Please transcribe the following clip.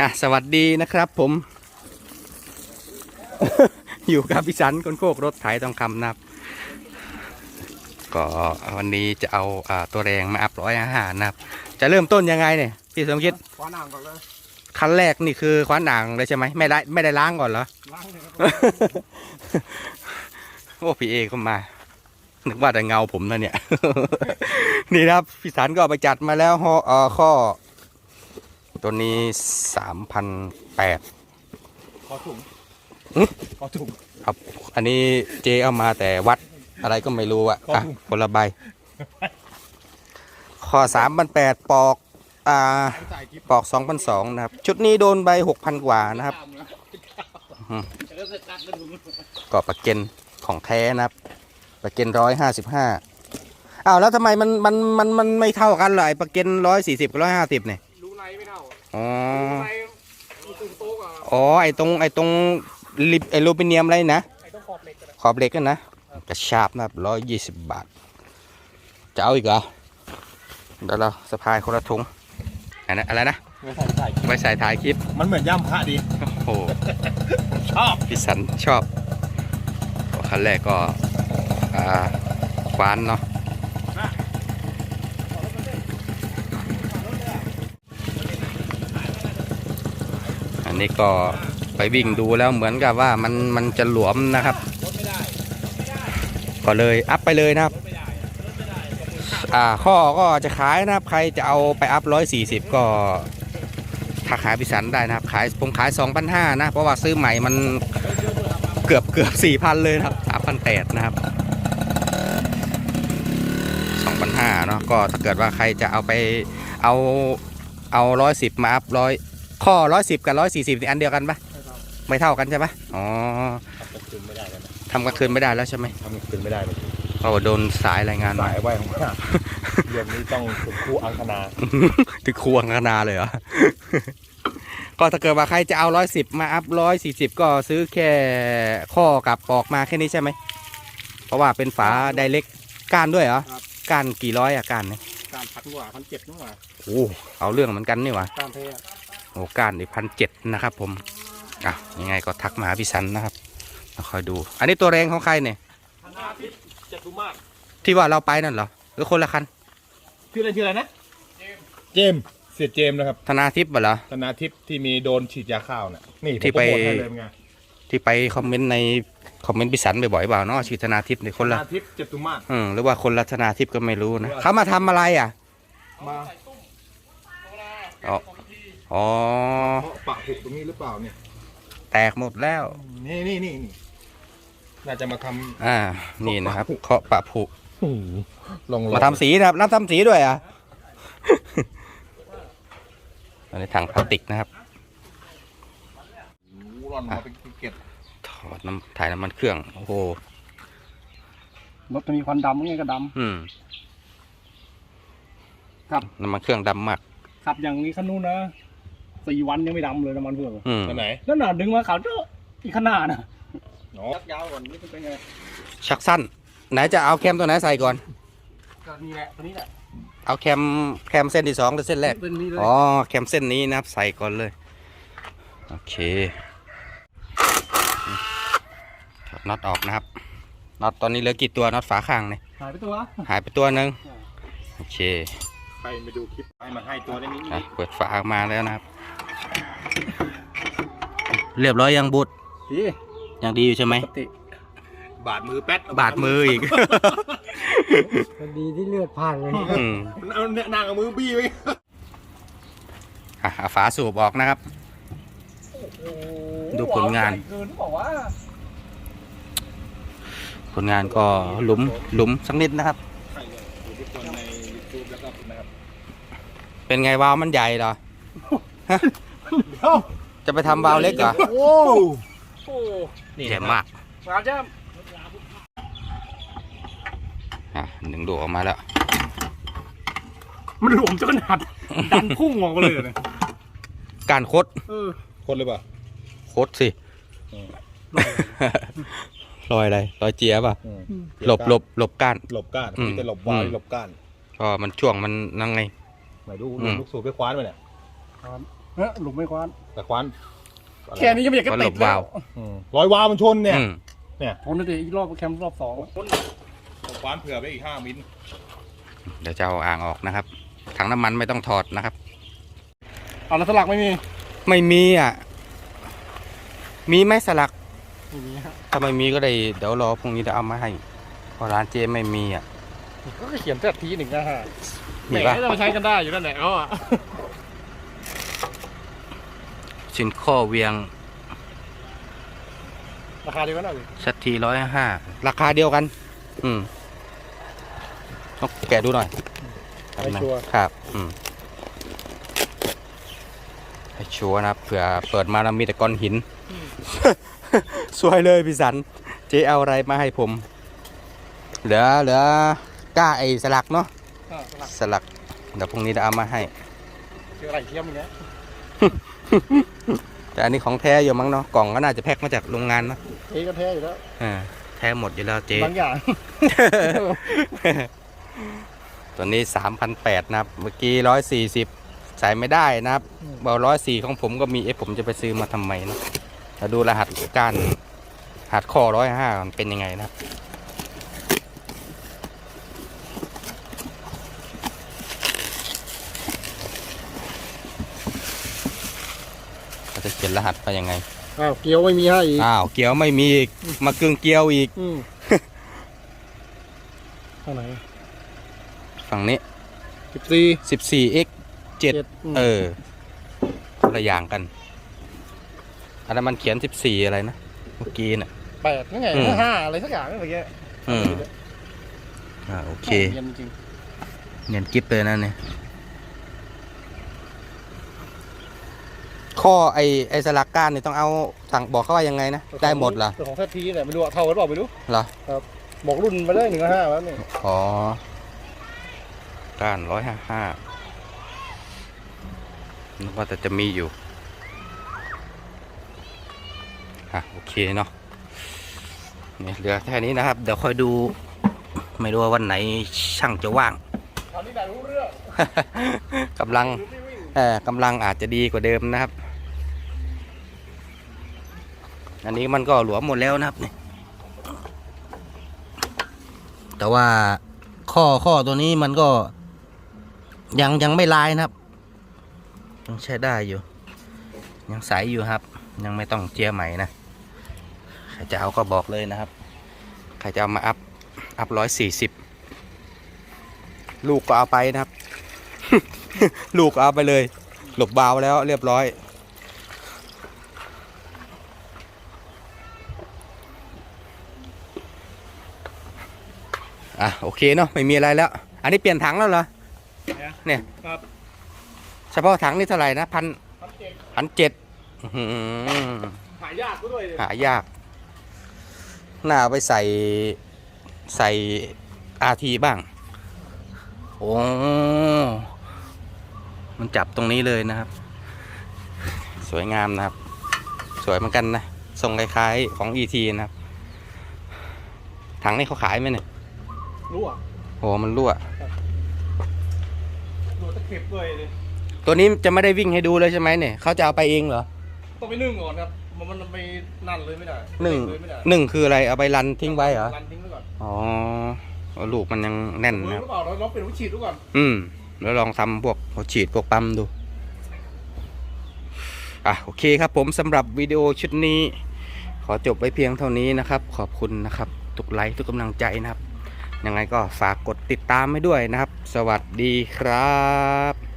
อะสวัสดีนะครับผม อยู่กับพี่สันคนโคกรถไถทองคำนะครับ ก็วันนี้จะเอาอ่าตัวแรงมาอัพร้อยอาหารนะครับ จะเริ่มต้นยังไงเนี่ยพี่สมคิดคว้าน้ำก่อนเลยคันแรกนี่คือคว้านหนังเลยใช่ไหมไม่ได้ไม่ได้ล้างก่อนเหรอล้างเลยครับโอ้พี่เอก็มานึกว่าแต่เงาผมนะเนี่ย นี่นะครับพี่สันก็เอาไปจัดมาแล้วห่อเอ่อข้อ ตัวนี้สามพันแปดขอถุงหึขอถุงครับ อันนี้เจเอามาแต่วัดอะไรก็ไม่รู้อะขอบอะคุณคนละใบข้อสามพันแปดปอกอ่าใส่กิ๊บปอกสองพันสองนะครับ ชุดนี้โดนใบหกพันกว่านะครับอืมก็ปลาเกนของแท้นะครับปลาเกนร้อยห้าสิบห้าอ้าวแล้วทำไมมันมันมันมันไม่เท่ากันเหรอไอ้ปลาเกนร้อยสี่สิบกับร้อยห้าสิบเนี่ยรู้ไรไม่เท่า อ๋อรู้ไรมีตุ้งโต๊ะอะอ๋อ ไอ้ตรง ไอ้ตรงลิปไอ้โลปิเนียมอะไรนะ ไอ้ต้องขอบเหล็กกันนะขอบเหล็กกันนะ กระชาบนะครับร้อยยี่สิบบาท จะเอาอีกเหรอ เดี๋ยวเราสะพายคนละถุงอันนั้นอะไรนะ ไม่ใส่ใส่ไว้ใส่ถ่ายคลิป มันเหมือนย่ำพระดีโอ้โห ชอบพี่สันชอบขั้นแรกก็อ่าควานเนาะ นนี้ก็ไปวิ่งดูแล้วเหมือนกับว่ามันมันจะหลวมนะครับ ก็เลยอัพไปเลยนะครับอ่าข้อก็จะขายนะครับ ใครจะเอาไปอัพร้อยสี่สิบก็ถ้าขายพิสันได้นะครับ ขายผมขายสองพันห้านะ เพราะว่าซื้อใหม่มันเกือบเกือบสี่พันเลยนะครับสามพันแปดนะครับสองพันห้าเนาะก็ถ้าเกิดว่าใครจะเอาไปเอาเอาร้อยสิบมาอัพร้อย ข้อร้อยสิบกับร้อยสี่สิบอันเดียวกันปะไม่เท่ากันใช่ปะอ๋อทำกลางคืนไม่ได้แล้วนะทำกลางคืนไม่ได้แล้วใช่ไหมทำกลางคืนไม่ได้เลยเพราะว่าโดนสายรายงานมาสายไว้ของข้าเรื่องนี้ต้องถึงครูอังคณาถึงควงขนาดเลยเหรอก็ถ้าเกิดว่าใครจะเอาร้อยสิบมาอัพร้อยสี่สิบก็ซื้อแค่ข้อกับปอกมาแค่นี้ใช่ไหมเพราะว่าเป็นฝาไดเล็กก้านด้วยเหรอครับก้านกี่ร้อยอะก้านเนี่ยการพันกว่าพันเจ็ดนู่นว่ะโอ้เอาเรื่องเหมือนกันนี่หว่าการเทอะ โอ้ก้านอีกพันเจ็ดนะครับ ผมอะยังไงก็ทักมาหาพี่สันนะครับแล้วคอยดู อันนี้ตัวแรงของใครเนี่ยธนาทิพย์จตุมาศที่ว่าเราไปนั่นเหรอหรือคนละคันชื่ออะไรชื่ออะไรนะเจมส์เสียเจมส์นะครับธนาทิพย์เหรอธนาทิพย์ที่มีโดนฉีดยาข้าวน่ะนี่ผมที่ไป โปรโมทให้เลยไงที่ไปคอมเมนต์ในคอมเมนต์พี่สันบ่อยๆเปล่าเนาะชื่อธนาทิพย์เนี่ยคนธละนาทิพย์จตุมาศอืมหรือว่าคนรัตนาทิพย์ก็ไม่รู้นะเขามาทำอะไรอะมาอ๋อ อ๋อ เพราะปะผุตรงนี้หรือเปล่าเนี่ย แตกหมดแล้ว นี่นี่นี่นี่น่าจะมาทอ่า นี่นะครับ เคาะปะผุำลองมาทำสีนะครับน้ำทำสีด้วยอะ อันนี้ถังพลาสติกนะครับร่อนมาเป็นเกล็ดถอดน้ำถ่ายน้ำมันเครื่อง โอ้โห รถจะมีควันดำไงก็ด อืมครับน้ำมันเครื่องดำมากขับอย่างนี้คันนู้นนะ สี่วันยังไม่ดำเลยน้ำมันเครื่องอืม ตัวไหนนั่นน่ะดึงมาขาวเจ้าอีกขนาดน่ะเนาะยาวกว่านี้เป็นไงชักสั้น ไหนจะเอาแคมตัวไหนใส่ก่อน ก็นี่แหละตัวนี้แหละเอาแคมแคมเส้นที่สองหรือเส้นแรก เป็นนี้เลยอ๋อแคมเส้นนี้นะครับใส่ก่อนเลย โอเคถอดน็อตออกนะครับน็อตตอนนี้เหลือกี่ตัวน็อตฝาข้างเนี่ยหายไปตัวหายไปตัวหนึ่งโอเค ไปไปดูคลิปไปมาให้ตัวได้นี้อะเปิดฝาออกมาแล้วนะครับ เรียบร้อยยังบุตรพี่ยังดีอยู่ใช่ไหมปกติบาดมือแป๊ดบาดมืออีกดีที่เลือดผ่านเลยอืมมันเอาเนี่ยนางเอามือบี้ไว้อะเอาฝาสูบออกนะครับ ดูผลงาน เกินบอกว่าผลงานก็หลุมหลุมสักนิดนะครับ ใช่เลยดูทุกคนในยูทูบแล้วก็นะครับ เป็นไงวาวมันใหญ่เหรอเอ้าจะไปทำวาวเล็กเหรอ โอ้โอ้เจ๋งมากสาวเจ้าอะหนึ่งดูออกมาแล้ว มันหลวมจนขนาดดันพุ่งออกมาเลยนะการคดเออคนเลยป่ะคดสิรอยอะไรรอยเจียบอะ หลบหลบหลบก้าน หลบก้านอืมมีแต่หลบวายอืมหลบก้าน ก็มันช่วงมันนั่งไง ไหนดูอืม ลูกสูบไปคว้านมาเนี่ยเฮ้ยหลุมไม่คว้านแต่ควันแค่นี้ยังไม่อยากจะติดแล้วอืมรอยวาวมันชนเนี่ยอืมทนได้ดิอีกรอบแคมป์รอบสองควันเผื่อไปอีกห้ามิลเดี๋ยวจะเอาอ่างออกนะครับ ถังน้ำมันไม่ต้องถอดนะครับ เอาแล้วสลักไม่มีไม่มีอะ มีไหมสลัก ไม่มีฮะถ้าไม่มีก็ได้เดี๋ยวรอพรุ่งนี้จะเอามาให้เพราะร้านเจไม่มีอะก็เขียนแค่ทีหนึ่งนะฮะ มีปะแหเราใช้กันได้อยู่นั่นแหละเขาอะชิ้นข้อเวียงราคาเดียวกันเอาดิชัดทีร้อยห้าราคาเดียวกัน อืมต้องแกะดูหน่อยให้ชัวร์ ครับ อืมให้ชัวร์นะครับเผื่อเปิดมาแล้วมีแต่ก้อนหิน สวยเลยพี่สัน เจ๊เอาอะไรมาให้ผม เหลือเหลือก้าไอ้สลักเนาะอ่าส ลักสลัก เดี๋ยวพรุ่งนี้จะเอามาให้เจออะไรเทียมอย่างเงี้ยแต่อันนี้ของแท้อยู่มั้งเนาะกล่องก็น่าจะแพ็คมาจากโรงงานเนาะเอ๊ก็แท้อยู่แล้วอ่าแท้หมดอยู่แล้วเจ๊บางอย่าง ตัวนี้สามพันแปดนะครับ เมื่อกี้ร้อยสี่สิบใส่ไม่ได้นะครับเบาร้อยสี่ของผมก็มีเอ๊ะผมจะไปซื้อมาทำไมเนาะมาดูรหัสก้านหัดข้อร้อยห้ามันเป็นยังไงนะครับเขา จะเขียนรหัสไปยังไง อ้าวเกี๊ยวไม่มีให้อีก อ้าวเกียวไม่มีอีกมากึ่งเกียวอีกอืมเท่าไหร่ฝั่งนี้ สิบสี่สิบสี่ x เจ็ดมเออคนละอย่างกันอันนั้นมันเขียนสิบสี่อะไรนะเมื่อกี้น่ะ แปดนั่นไงอืม ห้าอะไรสักอย่างนั่นเมื่อกี้อืมอ่าโอเคเย็นจริงเนียนกิฟเลยนะเนี่ย ข้อไอไอสลักก้านนี่ต้องเอาสั่งบอกเขาว่ายังไงนะ ได้หมดเหรอแต่ของแท้ทีเนี่ยไม่รู้อะเท่ากันเปล่าไม่รู้เหรอบอกรุ่นไปเลยหนึ่งห้าแล้วนี่อ๋อก้านร้อยห้าห้านึกว่าแต่จะมีอยู่อะโอเคเนาะเนี่ยเหลือแค่นี้นะครับ เดี๋ยวค่อยดู ไม่รู้ว่าวันไหนช่างจะว่างคราวนี้ได้รู้เรื่องกำลังรู้ที่วิ่งเออกำลังอาจจะดีกว่าเดิมนะครับ อันนี้มันก็หลวมหมดแล้วนะครับนี่แต่ว่าข้อข้อตัวนี้มันก็ยังยังไม่ลายนะครับ ยังใช้ได้อยู่ ยังใสอยู่ครับ ยังไม่ต้องเจียใหม่นะใครจะเอาก็บอกเลยนะครับ ใครจะเอามาอัพอัพร้อยสี่สิบลูกก็เอาไปนะครับ ลูกเอาไปเลย หลบบาวแล้วเรียบร้อย อะโอเคเนาะไม่มีอะไรแล้ว อันนี้เปลี่ยนถังแล้วเหรอเนี่ยครับเฉพาะถังนี่เท่าไหร่นะพันพันเจ็ดพันเจ็ดหายากก็ด้วยเลยหายากน่าเอาไปใส่ใส่อาทีบ้างโอ้มันจับตรงนี้เลยนะครับ สวยงามนะครับ สวยเหมือนกันนะทรงคล้ายๆของ ET นะครับถังนี้เขาขายไหมเนี่ย รู้อะโอ้มันรั่วดูตะเข็บด้วยเลยตัวนี้จะไม่ได้วิ่งให้ดูเลยใช่ไหมเนี่ยเขาจะเอาไปเองเหรอต้องไปนึ่งก่อนครับ มันมันไปนั่นเลยไม่ได้หนึ่งเลยไม่ได้หนึ่งคืออะไรเอาไปรันทิ้งไว้เหรอรันทิ้งไว้ก่อนอ๋อลูกมันยังแน่นเวิร์นะกหรือเปล่าเราลองเปลี่ยนวิธีดูก่อนอืมแล้วลองทำพวกหัวฉีดพวกปั๊มดู อะโอเคครับผมสำหรับวิดีโอชุดนี้ ขอจบไว้เพียงเท่านี้นะครับ ขอบคุณนะครับ ทุกไลค์ทุกกำลังใจนะครับ ยังไงก็ฝากกดติดตามให้ด้วยนะครับ สวัสดีครับ